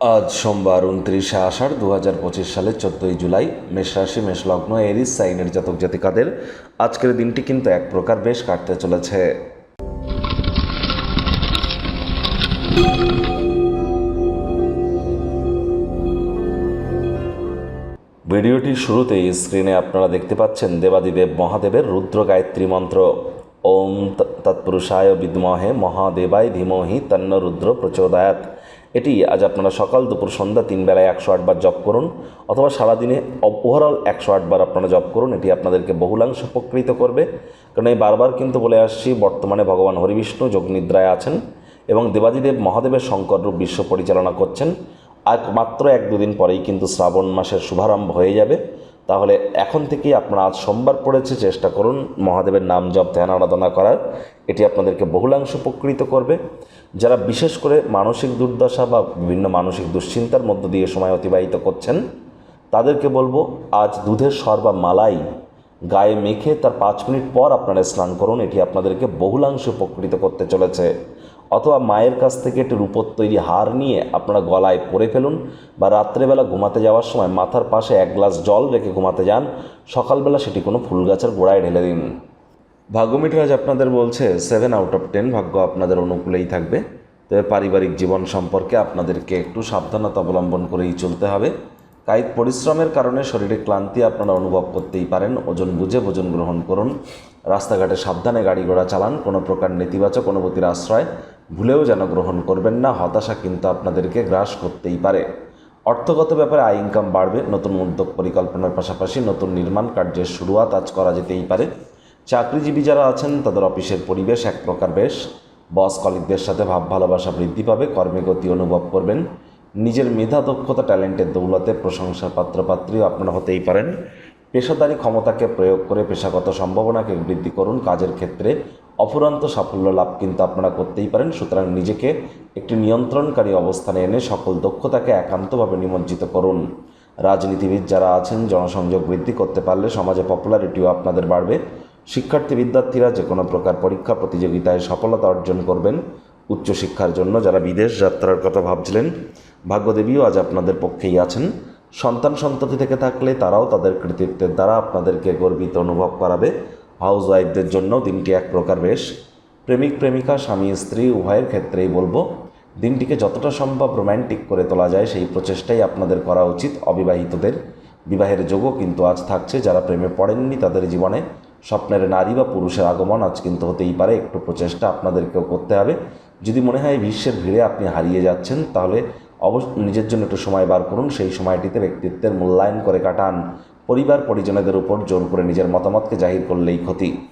আজ সোমবার উনত্রিশে আষাঢ় দু হাজার পঁচিশ সালের চোদ্দোই জুলাই, মেষ রাশি, মেষ লগ্ন, এরিস, সাইনের জাতক জাতিকাদের আজকের দিনটি কিন্তু এক প্রকার বেশ কাটতে চলেছে। ভিডিওটির শুরুতেই স্ক্রিনে আপনারা দেখতে পাচ্ছেন দেবাদিদেব মহাদেবের রুদ্র গায়ত্রী মন্ত্র। ওম তৎপুরুষায় বিদ্মহে মহাদেবায় ধীমহি তন্ন রুদ্র প্রচোদয়াত এটি আজ আপনারা সকাল দুপুর সন্ধ্যা তিন বেলায় একশো আটবার জপ করুন অথবা সারাদিনে ওভারঅল একশো আটবার আপনারা জপ করুন, এটি আপনাদেরকে বহুলাংশ উপকৃত করবে। কারণ এই বারবার কিন্তু বলে আসছি, বর্তমানে ভগবান হরিবিষ্ণু যোগনিদ্রায় আছেন এবং দেবাদিদেব মহাদেবের শঙ্কর রূপ বিশ্ব পরিচালনা করছেন। আর মাত্র এক দুদিন পরেই কিন্তু শ্রাবণ মাসের শুভারম্ভ হয়ে যাবে। তাহলে এখন থেকেই আপনারা আজ সোমবার পড়েছে, চেষ্টা করুন মহাদেবের নাম জপ, ধ্যান, আরাধনা করার। এটি আপনাদেরকে বহুলাংশ উপকৃত করবে। যারা বিশেষ করে মানসিক দুর্দশা বা বিভিন্ন মানসিক দুশ্চিন্তার মধ্য দিয়ে সময় অতিবাহিত করছেন, তাদেরকে বলব, আজ দুধের সর বা মালাই গায়ে মেখে তার পাঁচ মিনিট পর আপনারা স্নান করুন। এটি আপনাদেরকে বহুলাংশে উপকৃত করতে চলেছে। অথবা মায়ের কাছ থেকে একটি রূপোর তৈরি হার নিয়ে আপনারা গলায় পরে ফেলুন বা রাত্রেবেলা ঘুমাতে যাওয়ার সময় মাথার পাশে এক গ্লাস জল রেখে ঘুমাতে যান। সকালবেলা সেটি কোনো ফুল গাছের গোড়ায় ঢেলে দিন। ভাগ্যমিটার আজ আপনাদের বলছে সেভেন আউট অফ টেন ভাগ্য আপনাদের অনুকূলেই থাকবে। তবে পারিবারিক জীবন সম্পর্কে আপনাদেরকে একটু সাবধানতা অবলম্বন করেই চলতে হবে। কায়িক পরিশ্রমের কারণে শরীরে ক্লান্তি আপনারা অনুভব করতেই পারেন। ওজন বুঝে ভোজন গ্রহণ করুন। রাস্তাঘাটে সাবধানে গাড়ি ঘোড়া চালান। কোনো প্রকার নেতিবাচক অনুভূতির আশ্রয় ভুলেও যেন গ্রহণ করবেন না। হতাশা কিন্তু আপনাদেরকে গ্রাস করতেই পারে। অর্থগত ব্যাপারে আয় ইনকাম বাড়বে। নতুন উদ্যোগ পরিকল্পনার পাশাপাশি নতুন নির্মাণ কার্যের শুরুয়াত আজ করা যেতেই পারে। চাকরিজীবী যারা আছেন, তাদের অফিসের পরিবেশ এক প্রকার বেশ। বস কলিকদের সাথে ভাব ভালোবাসা বৃদ্ধি পাবে। কর্মে গতি অনুভব করবেন। নিজের মেধা দক্ষতা, ট্যালেন্টের দৌলতে প্রশংসার পাত্রপাত্রীও আপনারা হতেই পারেন। পেশাদারি ক্ষমতাকে প্রয়োগ করে পেশাগত সম্ভাবনাকে বৃদ্ধি করুন। কাজের ক্ষেত্রে অফুরন্ত সাফল্য লাভ কিন্তু আপনারা করতেই পারেন। সুতরাং নিজেকে একটি নিয়ন্ত্রণকারী অবস্থানে এনে সকল দক্ষতাকে একান্তভাবে নিমজ্জিত করুন। রাজনীতিবিদ যারা আছেন, জনসংযোগ বৃদ্ধি করতে পারলে সমাজে পপুলারিটিও আপনাদের বাড়বে। শিক্ষার্থী, বিদ্যার্থীরা যে কোনো প্রকার পরীক্ষা, প্রতিযোগিতায় সফলতা অর্জন করবেন। উচ্চশিক্ষার জন্য যারা বিদেশ যাত্রার কথা ভাবছিলেন ভাগ্যদেবীও আজ আপনাদের পক্ষেই আছেন। সন্তান সন্ততি থেকে থাকলে তারাও তাদের কৃতিত্বের দ্বারা আপনাদেরকে গর্বিত অনুভব করাবে। হাউস ওয়াইফদের জন্য দিনটি এক প্রকার বেশ। প্রেমিক, প্রেমিকা, স্বামী, স্ত্রী, উভয়ের ক্ষেত্রেই বলব, দিনটিকে যতটা সম্ভব রোম্যান্টিক করে তোলা যায়, সেই প্রচেষ্টাই আপনাদের করা উচিত অবিবাহিতদের। বিবাহের যোগও কিন্তু আজ থাকছে, যারা প্রেমে পড়েননি তাদের জীবনে। স্বপ্নের নারী বা পুরুষের আগমন আজ কিন্তু হতেই পারে, একটু প্রচেষ্টা আপনাদেরকেও করতে হবে। যদি মনে হয় বিশ্বের ভিড়ে আপনি হারিয়ে যাচ্ছেন, তাহলে অবশ্য নিজের জন্য একটু সময় বার করুন, সেই সময়টিতে ব্যক্তিত্বের মূল্যায়ন করে কাটান। পরিবার পরিজনদের উপর জোর করে নিজের মতামতকে জাহির করলেই ক্ষতি।